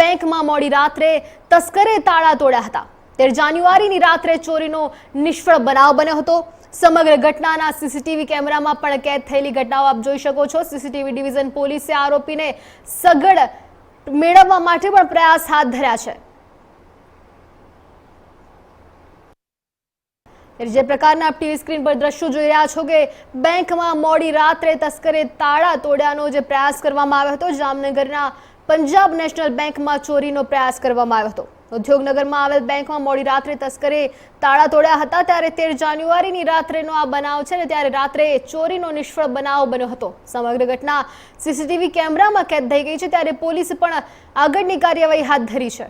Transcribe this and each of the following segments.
બેંકમાં મોડી રાત્રે તસ્કરે તાળા તોડ્યા હતા. તેર જાન્યુઆરીની રાત્રે ચોરીનો નિષ્ફળ બનાવ બન્યો હતો. સમગ્ર ઘટનાના સીસીટીવી કેમેરામાં પણ કેદ થયેલી ઘટનાઓ આપ જોઈ શકો છો. સીસીટીવી ડિવિઝન પોલીસે આરોપીને સગડ મેળવવા માટે પણ પ્રયાસ હાથ ધર્યા છે. જે પ્રકારના ટીવી સ્ક્રીન પર દ્રશ્યો જોઈ રહ્યા છો કે બેંકમાં મોડી રાત્રે તસ્કરે તાળા તોડ્યાનો જે પ્રયાસ કરવામાં આવ્યો હતો, જામનગરના પંજાબ નેશનલ બેંકમાં ચોરીનો પ્રયાસ કરવામાં આવ્યો હતો. ઉદ્યોગનગરમાં આવેલ બેંકમાં મોડી રાત્રે તસ્કરે તાળા તોડ્યા હતા, ત્યારે તેર જાન્યુઆરીની રાત્રેનો આ બનાવ છે ને ત્યારે રાત્રે ચોરીનો નિષ્ફળ બનાવ બન્યો હતો. સમગ્ર ઘટના સીસીટીવી કેમેરામાં કેદ થઈ ગઈ છે, ત્યારે પોલીસે પણ આગળની કાર્યવાહી હાથ ધરી છે.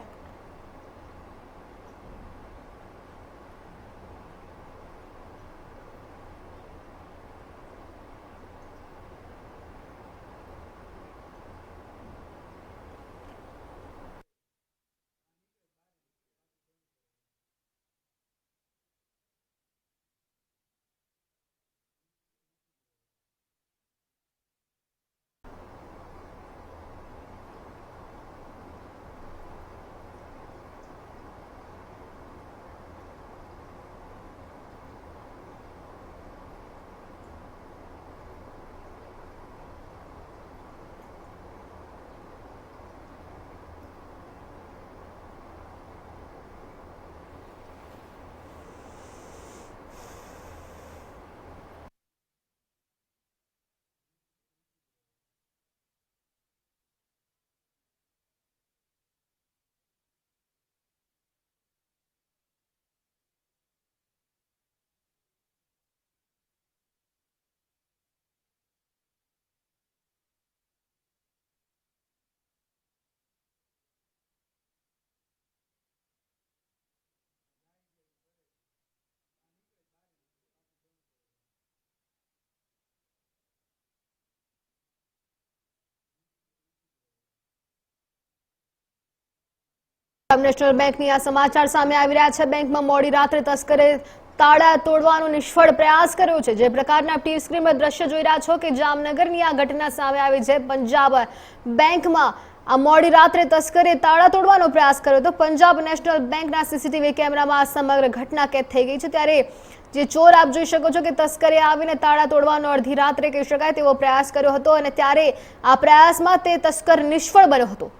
પંજાબ નેશનલ બેંકની આ સમાચાર સામે આવી રહ્યા છે. બેંકમાં મોડી રાત્રે તસ્કરે તાળા તોડવાનો નિષ્ફળ પ્રયાસ કર્યો છે. જે પ્રકારના ટીવી સ્ક્રીનમાં દ્રશ્ય જોઈ રહ્યા છો કે જામનગરની આ ઘટના સામે આવી છે. પંજાબ બેંકમાં આ મોડી રાત્રે તસ્કરે તાળા તોડવાનો પ્રયાસ કર્યો તો પંજાબ નેશનલ બેંકના સીસીટીવી કેમેરામાં આ સમગ્ર ઘટના કેદ થઈ ગઈ છે. ત્યારે જે ચોર આપ જોઈ શકો છો કે તસ્કરે આવીને તાળા તોડવાનો અડધી રાત્રે કહી શકાય તેવો પ્રયાસ કર્યો હતો અને ત્યારે આ પ્રયાસમાં તે તસ્કર નિષ્ફળ બન્યો હતો.